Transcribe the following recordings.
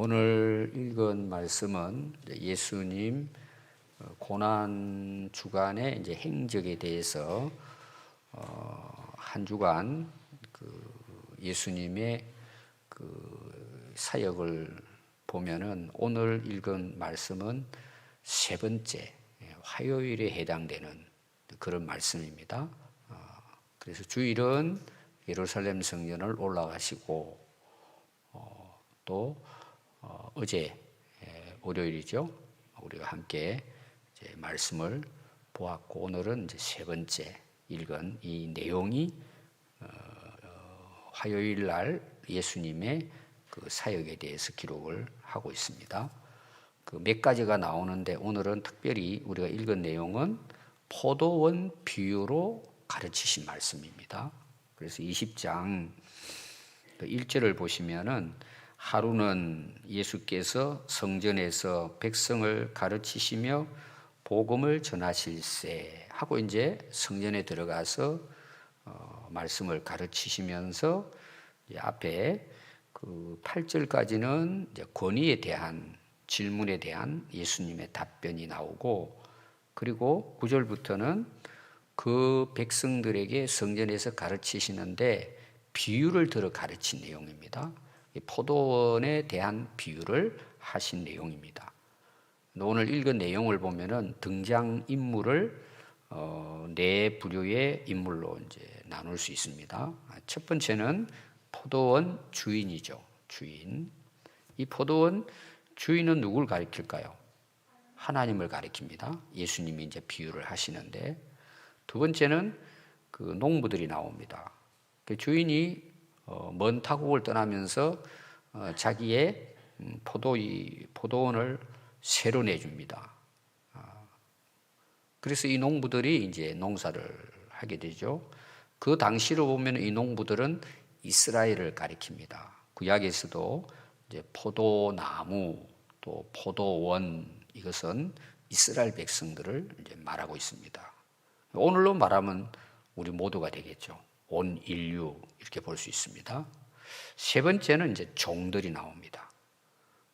오늘 읽은 말씀은 예수님 어, 고난 주간의 이제 행적에 대해서 어, 한 주간 그 예수님의 그 사역을 보면은 오늘 읽은 말씀은 세 번째 예, 화요일에 해당되는 그런 말씀입니다. 어, 그래서 주일은 예루살렘 성전을 올라가시고 어, 또 어, 예, 월요일이죠. 우리가 함께 말씀을 보았고 오늘은 이제 세 번째 읽은 이 내용이 어, 어, 화요일 날 예수님의 그 사역에 대해서 기록을 하고 있습니다. 그 몇 가지가 나오는데 오늘은 특별히 우리가 읽은 내용은 포도원 비유로 가르치신 말씀입니다. 그래서 20장 1절을 보시면은 하루는 예수께서 성전에서 백성을 가르치시며 복음을 전하실세 하고 이제 성전에 들어가서 어, 말씀을 가르치시면서 앞에 그 8절까지는 이제 권위에 대한 질문에 대한 예수님의 답변이 나오고 그리고 9절부터는 그 백성들에게 성전에서 가르치시는데 비유를 들어 가르친 내용입니다. 포도원에 대한 비유를 하신 내용입니다. 오늘 읽은 내용을 보면은 등장 인물을 어, 네 부류의 인물로 이제 나눌 수 있습니다. 첫 번째는 포도원 주인이죠. 주인. 이 포도원 주인은 누굴 가리킬까요? 하나님을 가리킵니다. 예수님이 이제 비유를 하시는데 두 번째는 그 농부들이 나옵니다. 그 주인이 어, 먼 타국을 떠나면서 어, 자기의 음, 포도 포도원을 새로 내줍니다. 아, 그래서 이 농부들이 이제 농사를 하게 되죠. 그 당시로 보면 이 농부들은 이스라엘을 가리킵니다. 구약에서도 이제 포도나무 또 포도원 이것은 이스라엘 백성들을 이제 말하고 있습니다. 오늘로 말하면 우리 모두가 되겠죠. 온 인류 이렇게 볼 수 있습니다. 세 번째는 이제 종들이 나옵니다.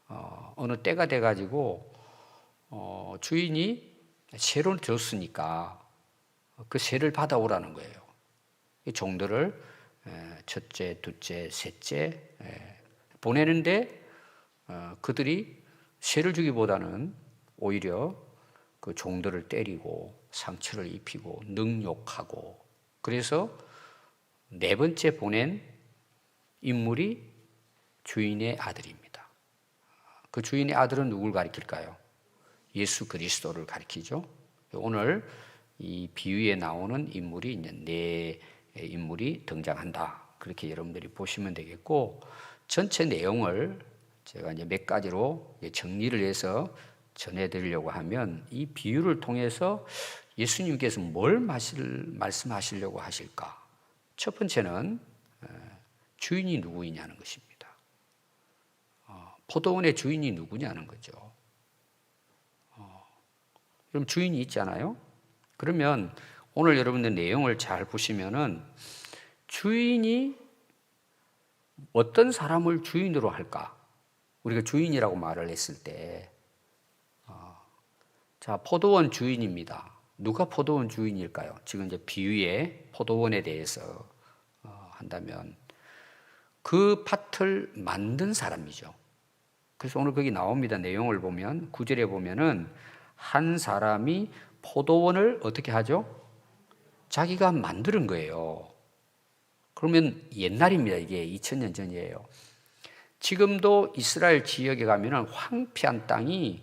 어, 느 때가 돼 가지고 어, 주인이 세를 줬으니까 그 세를 받아오라는 거예요. 이 종들을 에, 첫째, 둘째, 셋째 에, 보내는데 어, 그들이 세를 주기보다는 오히려 그 종들을 때리고 상처를 입히고 능욕하고 그래서 네 번째 보낸 인물이 주인의 아들입니다. 그 주인의 아들은 누굴 가리킬까요? 예수 그리스도를 가리키죠. 오늘 이 비유에 나오는 인물이 이제 네 인물이 등장한다. 그렇게 여러분들이 보시면 되겠고 전체 내용을 제가 이제 몇 가지로 정리를 해서 전해드리려고 하면 이 비유를 통해서 예수님께서 뭘 말씀하시려고 하실까? 첫 번째는 주인이 누구이냐는 것입니다. 어, 포도원의 주인이 누구냐는 거죠. 어, 그럼 주인이 있잖아요. 그러면 오늘 여러분들 내용을 잘 보시면은 주인이 어떤 사람을 주인으로 할까? 우리가 주인이라고 말을 했을 때, 어, 자 포도원 주인입니다. 누가 포도원 주인일까요? 지금 이제 비유의 포도원에 대해서 어, 한다면 그 밭을 만든 사람이죠. 그래서 오늘 거기 나옵니다. 내용을 보면 구절에 보면은 한 사람이 포도원을 어떻게 하죠? 자기가 만드는 거예요. 그러면 옛날입니다. 이게 2000년 전이에요. 지금도 이스라엘 지역에 가면은 황폐한 땅이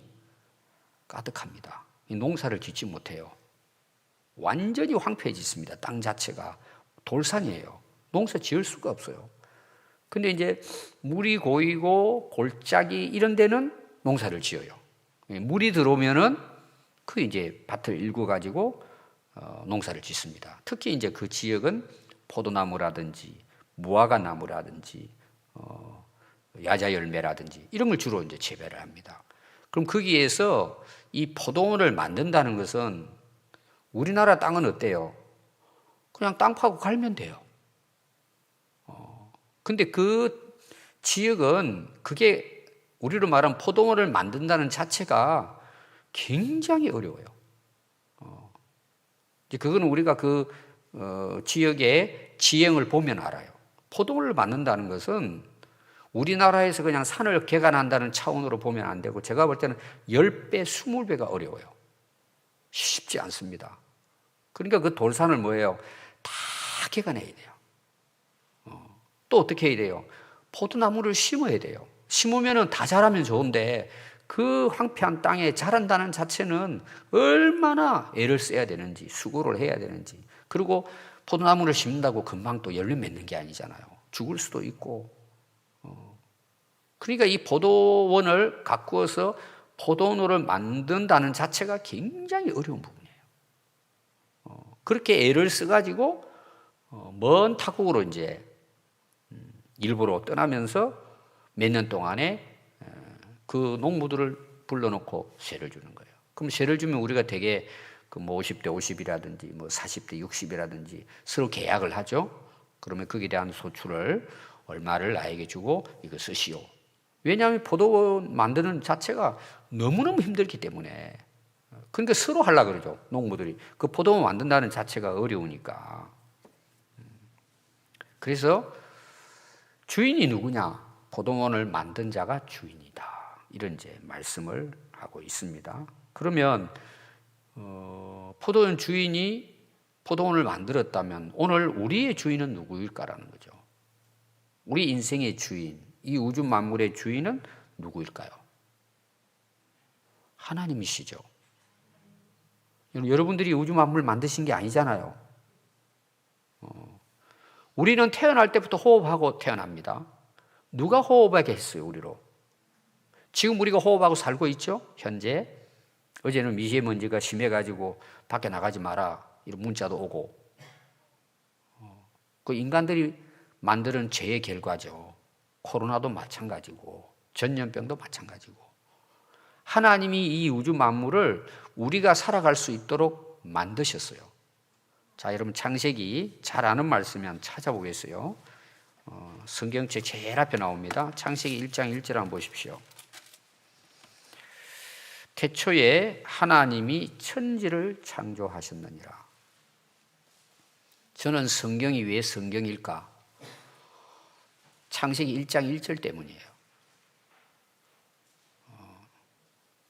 가득합니다. 농사를 짓지 못해요. 완전히 황폐해졌습니다. 땅 자체가 돌산이에요. 농사 지을 수가 없어요. 근데 이제 물이 고이고 골짜기 이런 데는 농사를 지어요. 예, 물이 들어오면은 그 이제 밭을 일궈 가지고 어, 농사를 짓습니다. 특히 이제 그 지역은 포도나무라든지 무화과 나무라든지 어, 야자 열매라든지 이런 걸 주로 이제 재배를 합니다. 그럼 거기에서 이 포도원을 만든다는 것은 우리나라 땅은 어때요? 그냥 땅 파고 갈면 돼요. 어, 근데 그 지역은 그게 우리로 말하면 포도원을 만든다는 자체가 굉장히 어려워요. 어, 이제 그거는 우리가 그 어, 지역의 지형을 보면 알아요. 포도원을 만든다는 것은 우리나라에서 그냥 산을 개간한다는 차원으로 보면 안 되고 제가 볼 때는 10배, 20배가 어려워요. 쉽지 않습니다. 그러니까 그 돌산을 뭐예요? 다 개간해야 돼요. 어, 또 어떻게 해야 돼요? 포도나무를 심어야 돼요. 심으면 다 자라면 좋은데 그 황폐한 땅에 자란다는 자체는 얼마나 애를 써야 되는지 수고를 해야 되는지 그리고 포도나무를 심는다고 금방 또 열매 맺는 게 아니잖아요. 죽을 수도 있고 어. 그러니까 이 포도원을 가꾸어서 포도원을 만든다는 자체가 굉장히 어려운. 어. 그렇게 애를 써가지고 어, 먼 타국으로 이제 음, 일부러 떠나면서 몇 년 동안에 그 농부들을 불러놓고 세를 주는 거예요. 그럼 세를 주면 우리가 되게 그뭐 50대 50이라든지 뭐 40대 60이라든지 서로 계약을 하죠. 그러면 거기에 대한 소출을 얼마를 나에게 주고 이거 쓰시오. 왜냐하면 포도원 만드는 자체가 너무너무 힘들기 때문에 그러니까 서로 하려 그러죠. 농부들이 그 포도원 만든다는 자체가 어려우니까. 그래서 주인이 누구냐? 포도원을 만든 자가 주인이다. 이런 이제 말씀을 하고 있습니다. 그러면 어, 포도원 주인이 포도원을 만들었다면 오늘 우리의 주인은 누구일까라는 거죠. 우리 인생의 주인, 이 우주 만물의 주인은 누구일까요? 하나님이시죠. 여러분들이 우주 만물 만드신 게 아니잖아요. 어, 우리는 태어날 때부터 호흡하고 태어납니다. 누가 호흡하게 했어요, 우리로? 지금 우리가 호흡하고 살고 있죠? 현재. 어제는 미세먼지가 심해가지고 밖에 나가지 마라. 이런 문자도 오고. 어, 그 인간들이 만드는 죄의 결과죠. 코로나도 마찬가지고, 전염병도 마찬가지고. 하나님이 이 우주 만물을 우리가 살아갈 수 있도록 만드셨어요. 자, 여러분 창세기 잘 아는 말씀이면 찾아보겠어요. 어, 성경책 제일 앞에 나옵니다. 창세기 1장 1절 한번 보십시오. 태초에 하나님이 천지를 창조하셨느니라. 저는 성경이 왜 성경일까? 창세기 1장 1절 때문이에요. 어,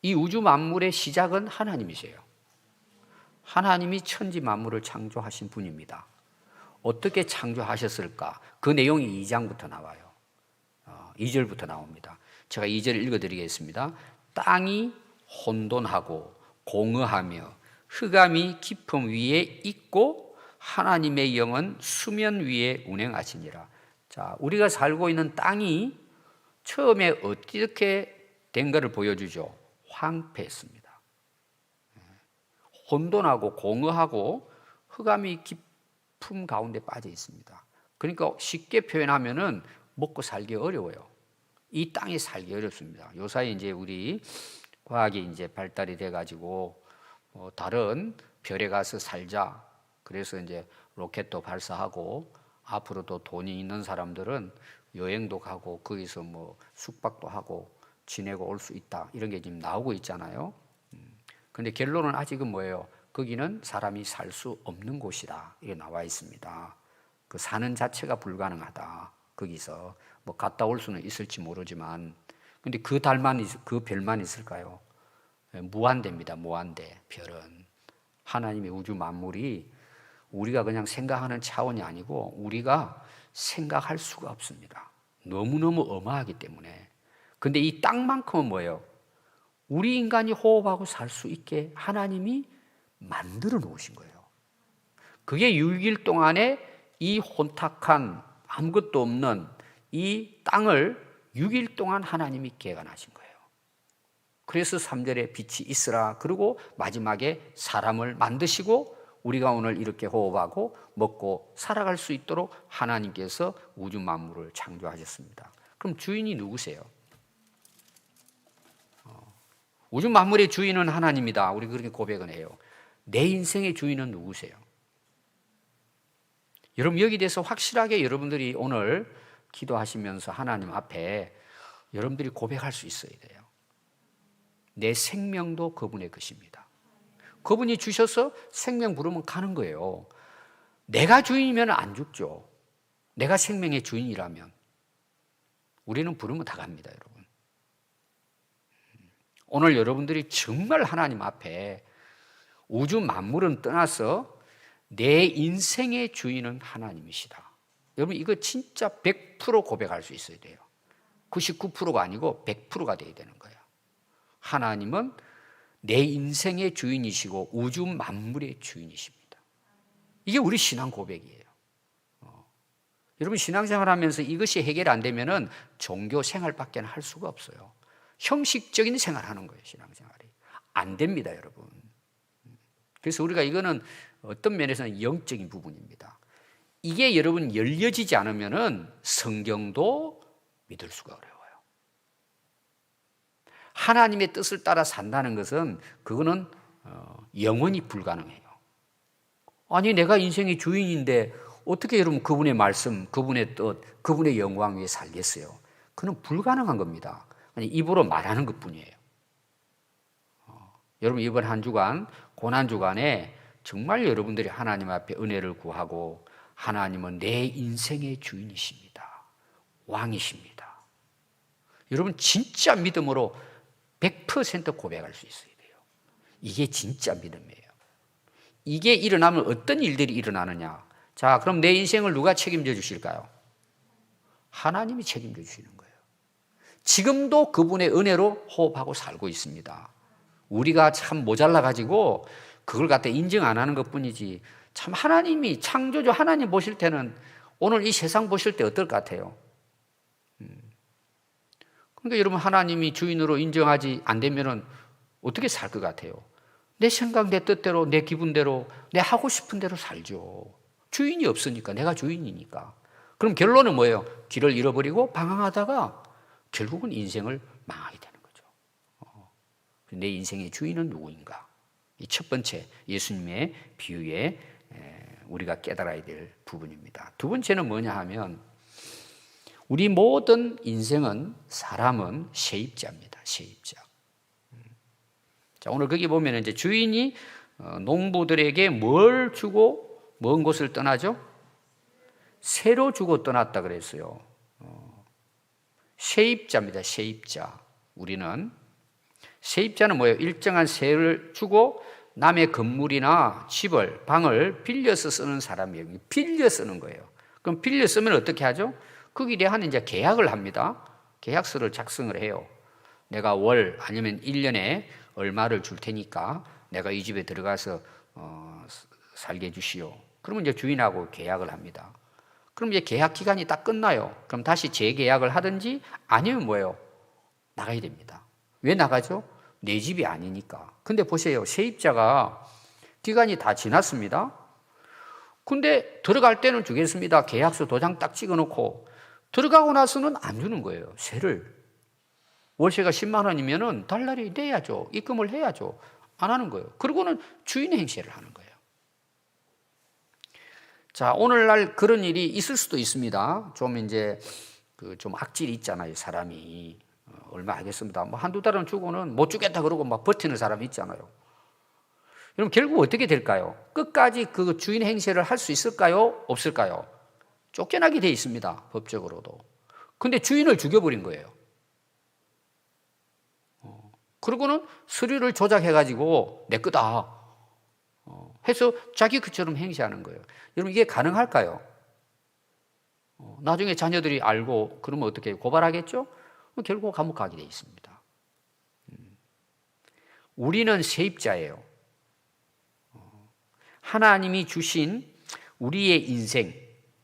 이 우주 만물의 시작은 하나님이세요. 하나님이 천지 만물을 창조하신 분입니다. 어떻게 창조하셨을까? 그 내용이 2장부터 나와요. 2절부터 어, 나옵니다. 제가 2절 읽어드리겠습니다. 땅이 혼돈하고 공허하며 흑암이 깊음 위에 있고 하나님의 영은 수면 위에 운행하시니라. 자, 우리가 살고 있는 땅이 처음에 어떻게 된 것을 보여주죠? 황폐했습니다. 혼돈하고 공허하고 흑암이 깊음 가운데 빠져 있습니다. 그러니까 쉽게 표현하면은 먹고 살기 어려워요. 이 땅이 살기 어렵습니다. 요사이 이제 우리 과학이 이제 발달이 돼가지고 어, 다른 별에 가서 살자. 그래서 이제 로켓도 발사하고 앞으로도 돈이 있는 사람들은 여행도 가고 거기서 뭐 숙박도 하고 지내고 올 수 있다. 이런 게 지금 나오고 있잖아요. 음. 근데 결론은 아직은 뭐예요? 거기는 사람이 살 수 없는 곳이다. 이게 나와 있습니다. 그 사는 자체가 불가능하다. 거기서 뭐 갔다 올 수는 있을지 모르지만 근데 그 달만, 그 별만 있을까요? 예, 무한대입니다. 무한대. 별은. 하나님의 우주 만물이 우리가 그냥 생각하는 차원이 아니고 우리가 생각할 수가 없습니다. 너무너무 어마하기 때문에. 근데 이 땅만큼은 뭐예요? 우리 인간이 호흡하고 살 수 있게 하나님이 만들어 놓으신 거예요. 그게 6일 동안에 이 혼탁한 아무것도 없는 이 땅을 6일 동안 하나님이 개간하신 거예요. 그래서 3절에 빛이 있으라. 그리고 마지막에 사람을 만드시고 우리가 오늘 이렇게 호흡하고 먹고 살아갈 수 있도록 하나님께서 우주 만물을 창조하셨습니다. 그럼 주인이 누구세요? 어, 우주 만물의 주인은 하나님이다. 우리 그렇게 고백은 해요. 내 인생의 주인은 누구세요? 여러분 여기 대해서 확실하게 여러분들이 오늘 기도하시면서 하나님 앞에 여러분들이 고백할 수 있어야 돼요. 내 생명도 그분의 것입니다. 그분이 주셔서 생명 부르면 가는 거예요. 내가 주인이면 안 죽죠. 내가 생명의 주인이라면 우리는 부르면 다 갑니다, 여러분. 오늘 여러분들이 정말 하나님 앞에 우주 만물은 떠나서 내 인생의 주인은 하나님이시다. 여러분 이거 진짜 100% 고백할 수 있어야 돼요. 99%가 아니고 100%가 돼야 되는 거예요. 하나님은 내 인생의 주인이시고 우주 만물의 주인이십니다. 이게 우리 신앙 고백이에요. 어. 여러분 신앙생활 하면서 이것이 해결 안 되면은 종교 생활밖에 할 수가 없어요. 형식적인 생활 하는 거예요, 신앙생활이. 안 됩니다, 여러분. 그래서 우리가 이거는 어떤 면에서는 영적인 부분입니다. 이게 여러분 열려지지 않으면은 성경도 믿을 수가 어려워요. 하나님의 뜻을 따라 산다는 것은 그거는 어, 영원히 불가능해요. 아니 내가 인생의 주인인데 어떻게 여러분 그분의 말씀, 그분의 뜻, 그분의 영광 위에 살겠어요? 그는 불가능한 겁니다. 아니 입으로 말하는 것뿐이에요. 어, 여러분 이번 한 주간 고난 주간에 정말 여러분들이 하나님 앞에 은혜를 구하고 하나님은 내 인생의 주인이십니다. 왕이십니다. 여러분 진짜 믿음으로 100% 고백할 수 있어야 돼요. 이게 진짜 믿음이에요. 이게 일어나면 어떤 일들이 일어나느냐? 자, 그럼 내 인생을 누가 책임져 주실까요? 하나님이 책임져 주시는 거예요. 지금도 그분의 은혜로 호흡하고 살고 있습니다. 우리가 참 모자라 가지고 그걸 갖다 인정 안 하는 것 뿐이지. 참 하나님이 창조주 하나님 보실 때는 오늘 이 세상 보실 때 어떨 것 같아요? 음. 그러니까 여러분 하나님이 주인으로 인정하지 안 되면은 어떻게 살 것 같아요? 내 생각, 내 뜻대로, 내 기분대로, 내 하고 싶은 대로 살죠. 주인이 없으니까, 내가 주인이니까. 그럼 결론은 뭐예요? 길을 잃어버리고 방황하다가 결국은 인생을 망하게 되는 거죠. 어. 내 인생의 주인은 누구인가? 이 첫 번째 예수님의 비유에 우리가 깨달아야 될 부분입니다. 두 번째는 뭐냐 하면 우리 모든 인생은 사람은 세입자입니다. 세입자. 음. 자, 오늘 거기 보면 이제 주인이 어, 농부들에게 뭘 주고 먼 곳을 떠나죠? 새로 주고 떠났다 그랬어요. 어, 세입자입니다. 세입자. 우리는 세입자는 뭐예요? 일정한 세를 주고 남의 건물이나 집을, 방을 빌려서 쓰는 사람이에요. 빌려 쓰는 거예요. 그럼 빌려 쓰면 어떻게 하죠? 거기에 대한 이제 계약을 합니다. 계약서를 작성을 해요. 내가 월 아니면 1년에 얼마를 줄 테니까 내가 이 집에 들어가서 어, 살게 해 주시오. 그러면 이제 주인하고 계약을 합니다. 그럼 이제 계약 기간이 딱 끝나요. 그럼 다시 재계약을 하든지 아니면 뭐예요? 나가야 됩니다. 왜 나가죠? 내 집이 아니니까. 근데 보세요. 세입자가 기간이 다 지났습니다. 근데 들어갈 때는 주겠습니다. 계약서 도장 딱 찍어 놓고 들어가고 나서는 안 주는 거예요. 세를. 월세가 10만 원이면은 달날이 내야죠. 입금을 해야죠. 안 하는 거예요. 그리고는 주인 행세를 하는 거예요. 자, 오늘날 그런 일이 있을 수도 있습니다. 좀 이제 그 좀 악질이 있잖아요, 사람이. 어, 얼마 하겠습니다. 뭐 한두 달은 주고는 못 주겠다 그러고 막 버티는 사람이 있잖아요. 그럼 결국 어떻게 될까요? 끝까지 그 주인 행세를 할 수 있을까요? 없을까요? 쫓겨나게 돼 있습니다. 법적으로도. 근데 주인을 죽여버린 거예요. 어, 그러고는 서류를 조작해가지고 내 거다. 어, 해서 자기 그처럼 행세하는 거예요. 여러분 이게 가능할까요? 어, 나중에 자녀들이 알고 그러면 어떻게 고발하겠죠? 결국 감옥 가게 돼 있습니다. 음. 우리는 세입자예요. 어, 하나님이 주신 우리의 인생,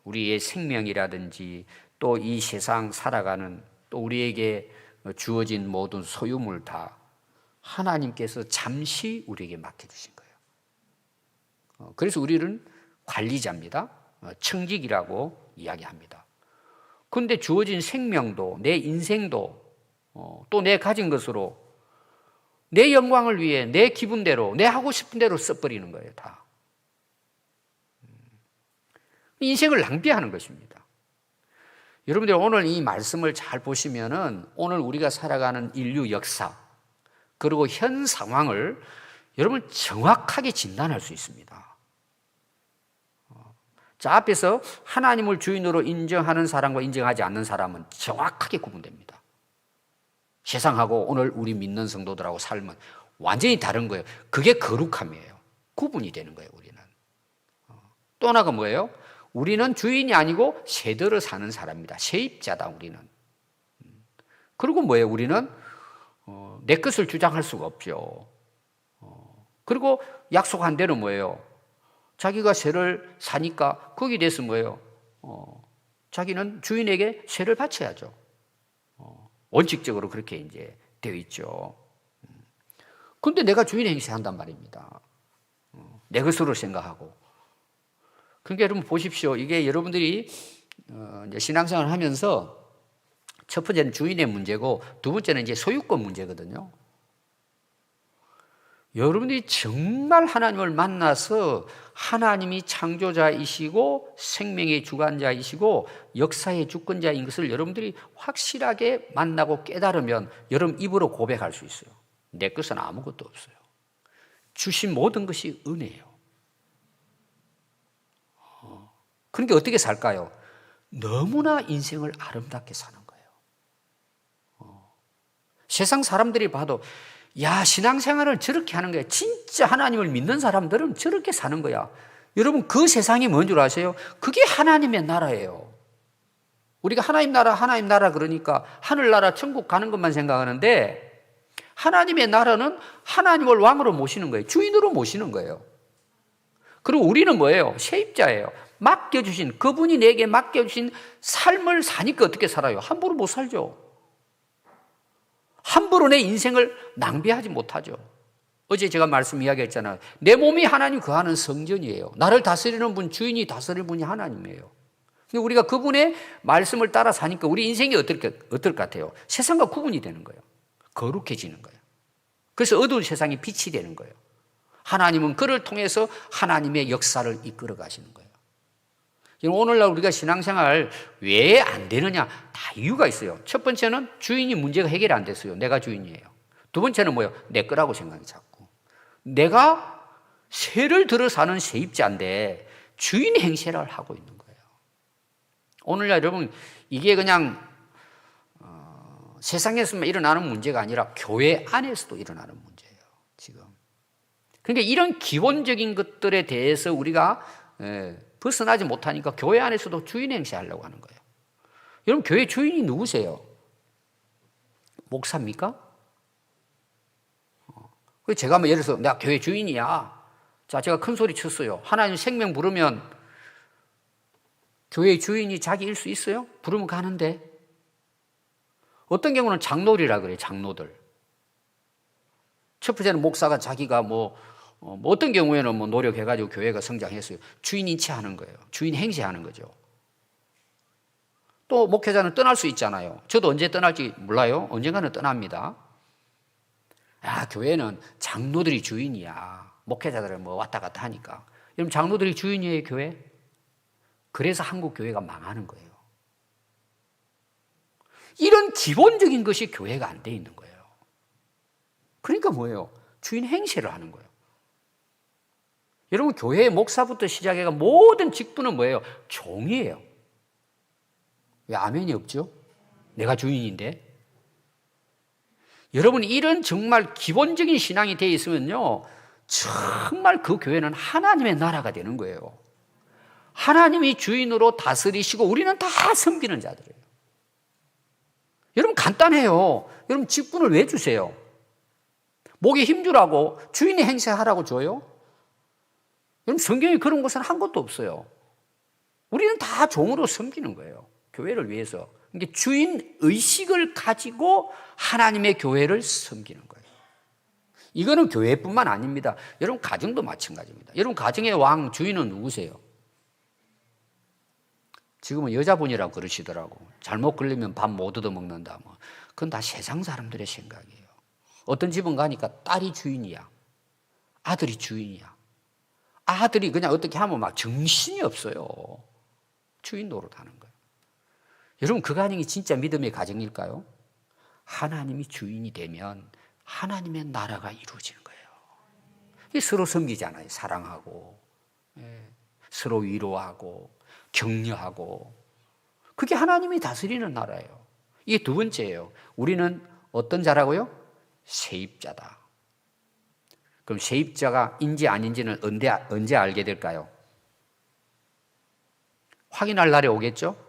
우리의 생명이라든지 또 이 세상 살아가는 또 우리에게 주어진 모든 소유물 다 하나님께서 잠시 우리에게 맡겨주신 그래서 우리는 관리자입니다. 어, 청직이라고 이야기합니다. 그런데 주어진 생명도, 내 인생도, 어, 또내 가진 것으로 내 영광을 위해 내 기분대로, 내 하고 싶은 대로 써버리는 거예요, 다. 인생을 낭비하는 것입니다. 여러분들 오늘 이 말씀을 잘 보시면은 오늘 우리가 살아가는 인류 역사 그리고 현 상황을 여러분 정확하게 진단할 수 있습니다. 어, 자, 앞에서 하나님을 주인으로 인정하는 사람과 인정하지 않는 사람은 정확하게 구분됩니다. 세상하고 오늘 우리 믿는 성도들하고 삶은 완전히 다른 거예요. 그게 거룩함이에요. 구분이 되는 거예요, 우리는. 어, 또 하나가 뭐예요? 우리는 주인이 아니고 세대로 사는 사람입니다. 세입자다, 우리는. 음. 그리고 뭐예요? 우리는 어, 내 것을 주장할 수가 없죠. 어, 그리고 약속한 대로 뭐예요? 자기가 세를 사니까 거기에 대해서 뭐예요? 어, 자기는 주인에게 세를 바쳐야죠. 어, 원칙적으로 그렇게 이제 되어 있죠. 음. 근데 내가 주인 행세한단 말입니다. 어, 내 것으로 생각하고. 그러니까 여러분 보십시오. 이게 여러분들이 어, 이제 신앙생활을 하면서 첫 번째는 주인의 문제고 두 번째는 이제 소유권 문제거든요. 여러분들이 정말 하나님을 만나서 하나님이 창조자이시고 생명의 주관자이시고 역사의 주권자인 것을 여러분들이 확실하게 만나고 깨달으면 여러분 입으로 고백할 수 있어요. 내 것은 아무것도 없어요. 주신 모든 것이 은혜예요. 어, 그러니까 어떻게 살까요? 너무나 인생을 아름답게 사는 거예요. 어, 세상 사람들이 봐도 야, 신앙생활을 저렇게 하는 거야. 진짜 하나님을 믿는 사람들은 저렇게 사는 거야. 여러분, 그 세상이 뭔 줄 아세요? 그게 하나님의 나라예요. 우리가 하나님 나라, 하나님 나라 그러니까 하늘나라, 천국 가는 것만 생각하는데 하나님의 나라는 하나님을 왕으로 모시는 거예요. 주인으로 모시는 거예요. 그리고 우리는 뭐예요? 세입자예요. 맡겨주신, 그분이 내게 맡겨주신 삶을 사니까 어떻게 살아요? 함부로 못 살죠. 함부로 내 인생을 낭비하지 못하죠. 어제 제가 말씀 이야기했잖아요. 내 몸이 하나님 거하는 성전이에요. 나를 다스리는 분, 주인이 다스리는 분이 하나님이에요. 우리가 그분의 말씀을 따라 사니까 우리 인생이 어떨, 어떨 것 같아요? 세상과 구분이 되는 거예요. 거룩해지는 거예요. 그래서 어두운 세상이 빛이 되는 거예요. 하나님은 그를 통해서 하나님의 역사를 이끌어 가시는 거예요. 오늘날 우리가 신앙생활 왜 안 되느냐? 다 이유가 있어요. 첫 번째는 주인이 문제가 해결 안 됐어요. 내가 주인이에요. 두 번째는 뭐예요? 내 거라고 생각이 자꾸. 내가 세를 들어 사는 세입자인데 주인 행세를 하고 있는 거예요. 오늘날 여러분 이게 그냥 어, 세상에서만 일어나는 문제가 아니라 교회 안에서도 일어나는 문제예요. 지금. 그러니까 이런 기본적인 것들에 대해서 우리가 예, 벗어나지 못하니까 교회 안에서도 주인 행세하려고 하는 거예요. 여러분, 교회 주인이 누구세요? 목사입니까? 어. 제가 뭐 예를 들어서 내가 교회 주인이야. 자, 제가 큰 소리 쳤어요. 하나님 생명 부르면 교회 주인이 자기일 수 있어요? 부르면 가는데. 어떤 경우는 장로리라 그래요, 장로들. 첫 번째는 목사가 자기가 뭐 어, 뭐 어떤 경우에는 뭐 노력해가지고 교회가 성장했어요. 주인 인치하는 거예요. 주인 행세하는 거죠. 또 목회자는 떠날 수 있잖아요. 저도 언제 떠날지 몰라요. 언젠가는 떠납니다. 아, 교회는 장로들이 주인이야. 목회자들은 뭐 왔다 갔다 하니까. 여러분, 장로들이 주인이에요, 교회? 그래서 한국 교회가 망하는 거예요. 이런 기본적인 것이 교회가 안 돼 있는 거예요. 그러니까 뭐예요? 주인 행세를 하는 거예요. 여러분, 교회의 목사부터 시작해가 모든 직분은 뭐예요? 종이에요. 왜 아멘이 없죠? 내가 주인인데. 여러분, 이런 정말 기본적인 신앙이 되어 있으면요, 정말 그 교회는 하나님의 나라가 되는 거예요. 하나님이 주인으로 다스리시고 우리는 다 섬기는 자들이에요. 여러분, 간단해요. 여러분, 직분을 왜 주세요? 목에 힘 주라고 주인이 행세하라고 줘요? 여러분 성경에 그런 것은 한 것도 없어요. 우리는 다 종으로 섬기는 거예요. 교회를 위해서. 이게 주인 의식을 가지고 하나님의 교회를 섬기는 거예요. 이거는 교회뿐만 아닙니다. 여러분 가정도 마찬가지입니다. 여러분 가정의 왕 주인은 누구세요? 지금은 여자분이라고 그러시더라고. 잘못 걸리면 밥 못 얻어 먹는다. 뭐. 그건 다 세상 사람들의 생각이에요. 어떤 집은 가니까 딸이 주인이야. 아들이 주인이야. 아들이 그냥 어떻게 하면 막 정신이 없어요. 주인 노릇 하는 거예요. 여러분 그 가정이 진짜 믿음의 가정일까요? 하나님이 주인이 되면 하나님의 나라가 이루어지는 거예요. 이 서로 섬기잖아요. 사랑하고 예, 서로 위로하고 격려하고 그게 하나님이 다스리는 나라예요. 이게 두 번째예요. 우리는 어떤 자라고요? 세입자다. 그럼 세입자가 인지 아닌지는 언제, 언제 알게 될까요? 확인할 날이 오겠죠?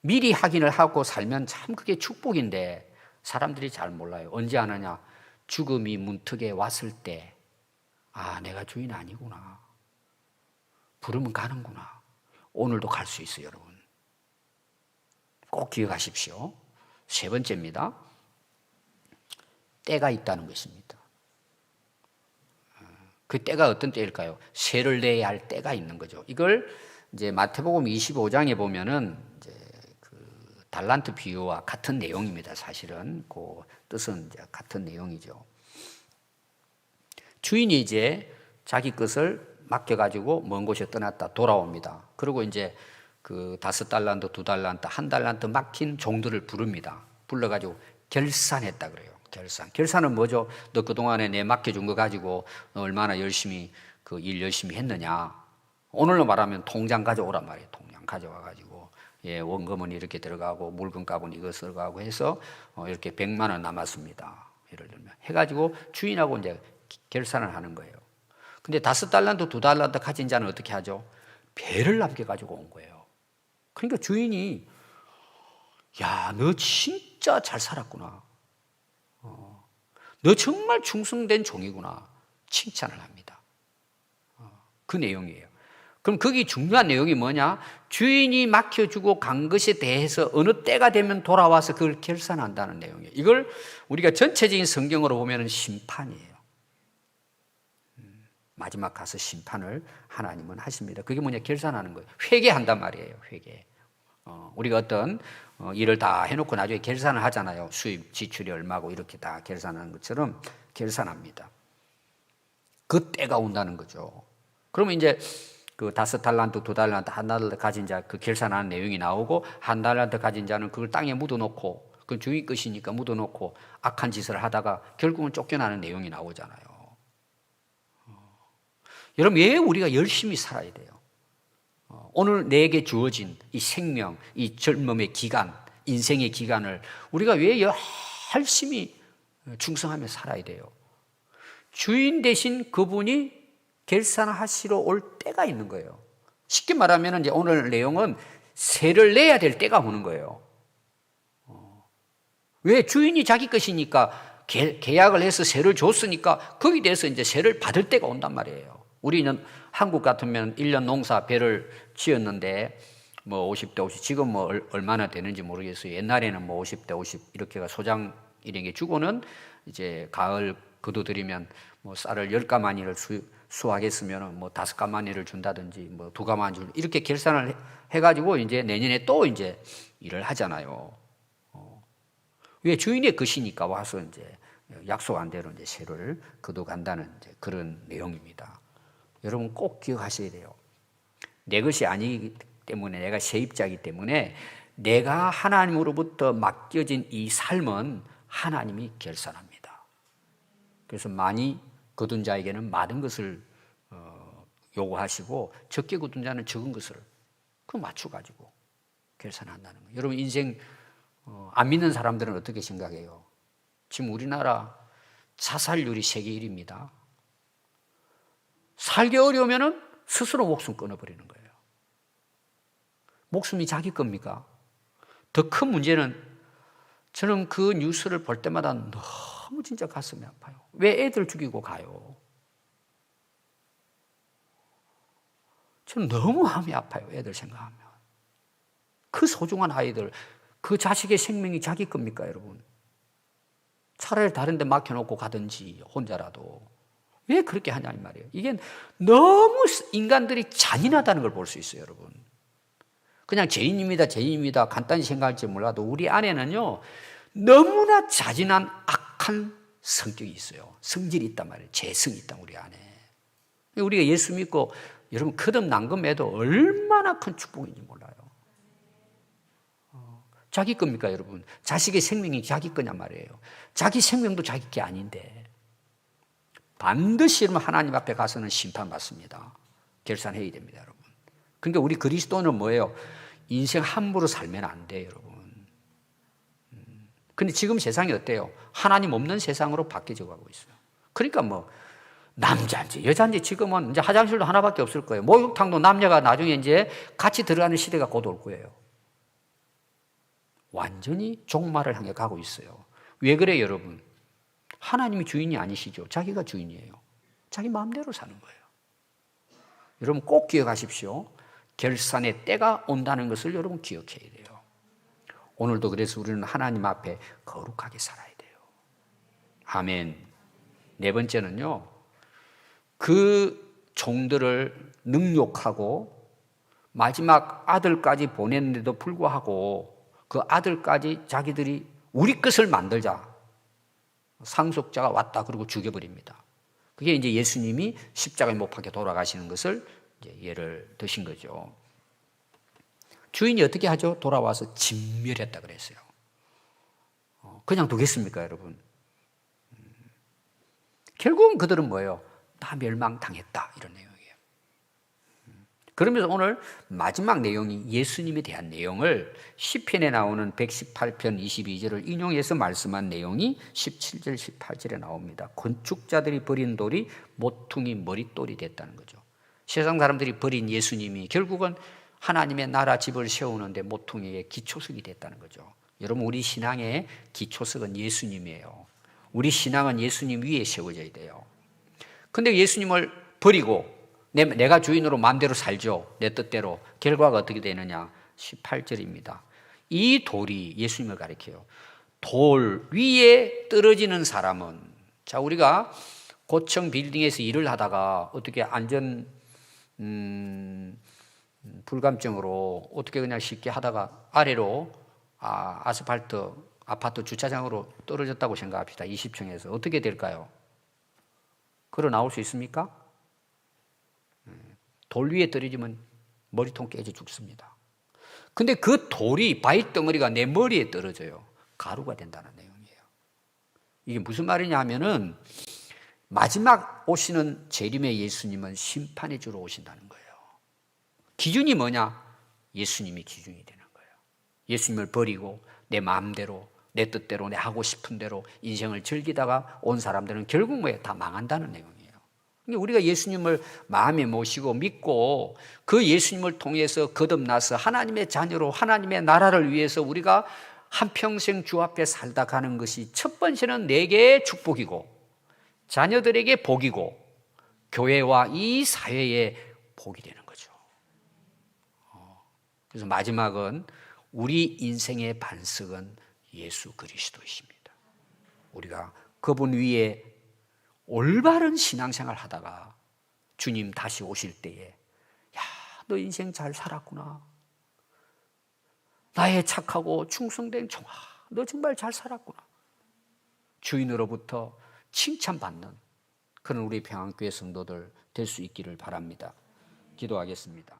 미리 확인을 하고 살면 참 그게 축복인데 사람들이 잘 몰라요. 언제 아느냐? 죽음이 문턱에 왔을 때, 아, 내가 주인 아니구나. 부르면 가는구나. 오늘도 갈 수 있어요, 여러분. 꼭 기억하십시오. 세 번째입니다. 때가 있다는 것입니다. 그 때가 어떤 때일까요? 세를 내야 할 때가 있는 거죠. 이걸 이제 마태복음 25장에 보면은 이제 그 달란트 비유와 같은 내용입니다. 사실은 그 뜻은 이제 같은 내용이죠. 주인이 이제 자기 것을 맡겨가지고 먼 곳에 떠났다 돌아옵니다. 그리고 이제 그 다섯 달란트, 두 달란트, 한 달란트 막힌 종들을 부릅니다. 불러가지고 결산했다 그래요. 결산. 결산은 뭐죠? 너 그동안에 내 맡겨준 거 가지고 너 얼마나 열심히 그 일 열심히 했느냐. 오늘로 말하면 통장 가져오란 말이에요. 통장 가져와가지고 예, 원금은 이렇게 들어가고 물건값은 이거 들어가고 해서 어, 이렇게 100만 원 남았습니다. 예를 들면 해가지고 주인하고 이제 결산을 하는 거예요. 근데 다섯 달란트, 두 달란트 가진 자는 어떻게 하죠? 배를 남겨가지고 온 거예요. 그러니까 주인이 야, 너 진짜 잘 살았구나. 어, 너 정말 충성된 종이구나. 칭찬을 합니다. 어, 그 내용이에요. 그럼 거기 중요한 내용이 뭐냐? 주인이 맡겨주고 간 것에 대해서 어느 때가 되면 돌아와서 그걸 결산한다는 내용이에요. 이걸 우리가 전체적인 성경으로 보면 심판이에요. 음, 마지막 가서 심판을 하나님은 하십니다. 그게 뭐냐? 결산하는 거예요. 회개한단 말이에요. 회개. 어, 우리가 어떤 어, 일을 다 해놓고 나중에 결산을 하잖아요. 수입, 지출이 얼마고 이렇게 다 결산하는 것처럼 결산합니다. 그 때가 온다는 거죠. 그러면 이제 그 다섯 달란트, 두 달란트, 한 달란트 가진 자 그 결산하는 내용이 나오고 한 달란트 가진 자는 그걸 땅에 묻어놓고 그 주인 것이니까 묻어놓고 악한 짓을 하다가 결국은 쫓겨나는 내용이 나오잖아요. 어. 여러분 왜 우리가 열심히 살아야 돼요? 어, 오늘 내게 주어진 이 생명, 이 젊음의 기간, 인생의 기간을 우리가 왜 열심히 충성하며 살아야 돼요? 주인 대신 그분이 결산하시러 올 때가 있는 거예요. 쉽게 말하면 이제 오늘 내용은 세를 내야 될 때가 오는 거예요. 어. 왜 주인이 자기 것이니까 계약을 해서 세를 줬으니까 거기에 대해서 이제 세를 받을 때가 온단 말이에요. 우리는 한국 같으면 1년 농사 배를 지었는데 뭐 50대 50, 지금 뭐 얼마나 되는지 모르겠어요. 옛날에는 뭐 50대 50 이렇게가 소장 일행에 주고는 이제 가을 거두들이면 뭐 쌀을 열 가마니를 수, 수확했으면 뭐 다섯 가마니를 준다든지 뭐 두 가마니 줄 이렇게 결산을 해가지고 이제 내년에 또 이제 일을 하잖아요. 어. 왜 주인의 것이니까 와서 이제 약속한 대로 이제 세를 거둬 간다는 이제 그런 내용입니다. 여러분 꼭 기억하셔야 돼요. 내 것이 아니기 때문에 내가 세입자이기 때문에 내가 하나님으로부터 맡겨진 이 삶은 하나님이 결산합니다. 그래서 많이 거둔 자에게는 많은 것을 어, 요구하시고 적게 거둔 자는 적은 것을 그 맞춰 가지고 결산한다는 거예요. 여러분 인생 어, 안 믿는 사람들은 어떻게 생각해요? 지금 우리나라 자살률이 세계 1위입니다. 살기 어려우면은 스스로 목숨 끊어버리는 거예요. 목숨이 자기 겁니까? 더 큰 문제는 저는 그 뉴스를 볼 때마다 너무 진짜 가슴이 아파요. 왜 애들 죽이고 가요? 저는 너무 마음이 아파요. 애들 생각하면. 그 소중한 아이들, 그 자식의 생명이 자기 겁니까, 여러분? 차라리 다른 데 맡겨놓고 가든지, 혼자라도. 왜 그렇게 하냐 이 말이에요. 이게 너무 인간들이 잔인하다는 걸 볼 수 있어요, 여러분. 그냥 죄인입니다, 죄인입니다. 간단히 생각할지 몰라도 우리 안에는요 너무나 잔인한 악한 성격이 있어요. 성질이 있단 말이에요. 재성이 있다 우리 안에. 우리가 예수 믿고 여러분 거듭난 것에도 얼마나 큰 축복인지 몰라요. 자기 겁니까, 여러분? 자식의 생명이 자기 거냔 말이에요. 자기 생명도 자기 게 아닌데. 반드시 여러분 하나님 앞에 가서는 심판받습니다. 결산해야 됩니다, 여러분. 그러니까 우리 그리스도는 뭐예요? 인생 함부로 살면 안 돼요, 여러분. 음. 근데 지금 세상이 어때요? 하나님 없는 세상으로 바뀌어 가고 있어요. 그러니까 뭐 남자인지 여자인지 지금은 이제 화장실도 하나밖에 없을 거예요. 목욕탕도 남녀가 나중에 이제 같이 들어가는 시대가 곧 올 거예요. 완전히 종말을 향해 가고 있어요. 왜 그래 여러분? 하나님이 주인이 아니시죠. 자기가 주인이에요. 자기 마음대로 사는 거예요. 여러분 꼭 기억하십시오. 결산의 때가 온다는 것을 여러분 기억해야 돼요. 오늘도 그래서 우리는 하나님 앞에 거룩하게 살아야 돼요. 아멘. 네 번째는요. 그 종들을 능욕하고 마지막 아들까지 보냈는데도 불구하고 그 아들까지 자기들이 우리 것을 만들자. 상속자가 왔다 그러고 죽여버립니다. 그게 이제 예수님이 십자가에 못 박혀 돌아가시는 것을 예를 드신 거죠. 주인이 어떻게 하죠? 돌아와서 진멸했다 그랬어요. 어, 그냥 두겠습니까, 여러분? 음, 결국은 그들은 뭐예요? 다 멸망당했다 이런 내용이에요. 음, 그러면서 오늘 마지막 내용이 예수님에 대한 내용을 시편에 나오는 118편 22절을 인용해서 말씀한 내용이 17절 18절에 나옵니다. 건축자들이 버린 돌이 모퉁이 머릿돌이 됐다는 거죠. 세상 사람들이 버린 예수님이 결국은 하나님의 나라 집을 세우는데 모퉁이의 기초석이 됐다는 거죠. 여러분 우리 신앙의 기초석은 예수님이에요. 우리 신앙은 예수님 위에 세워져야 돼요. 근데 예수님을 버리고 내, 내가 주인으로 마음대로 살죠. 내 뜻대로. 결과가 어떻게 되느냐? 18절입니다. 이 돌이 예수님을 가리켜요. 돌 위에 떨어지는 사람은 자 우리가 고층 빌딩에서 일을 하다가 어떻게 안전 음, 불감증으로 어떻게 그냥 쉽게 하다가 아래로 아, 아스팔트 아파트 주차장으로 떨어졌다고 생각합시다. 20층에서 어떻게 될까요? 걸어 나올 수 있습니까? 돌 위에 떨어지면 머리통 깨져 죽습니다. 근데 그 돌이 바위 덩어리가 내 머리에 떨어져요. 가루가 된다는 내용이에요. 이게 무슨 말이냐 하면은 마지막 오시는 재림의 예수님은 심판해 주러 오신다는 거예요. 기준이 뭐냐? 예수님이 기준이 되는 거예요. 예수님을 버리고 내 마음대로 내 뜻대로 내 하고 싶은 대로 인생을 즐기다가 온 사람들은 결국 뭐에 다 망한다는 내용이에요. 그러니까 우리가 예수님을 마음에 모시고 믿고 그 예수님을 통해서 거듭나서 하나님의 자녀로 하나님의 나라를 위해서 우리가 한평생 주 앞에 살다 가는 것이 첫 번째는 내게 축복이고 자녀들에게 복이고 교회와 이 사회에 복이 되는 거죠. 어, 그래서 마지막은 우리 인생의 반석은 예수 그리스도이십니다. 우리가 그분 위에 올바른 신앙생활 하다가 주님 다시 오실 때에 야, 너 인생 잘 살았구나. 나의 착하고 충성된 종아, 너 정말 잘 살았구나. 주인으로부터 칭찬받는 그런 우리 평안교회 성도들 될 수 있기를 바랍니다. 기도하겠습니다.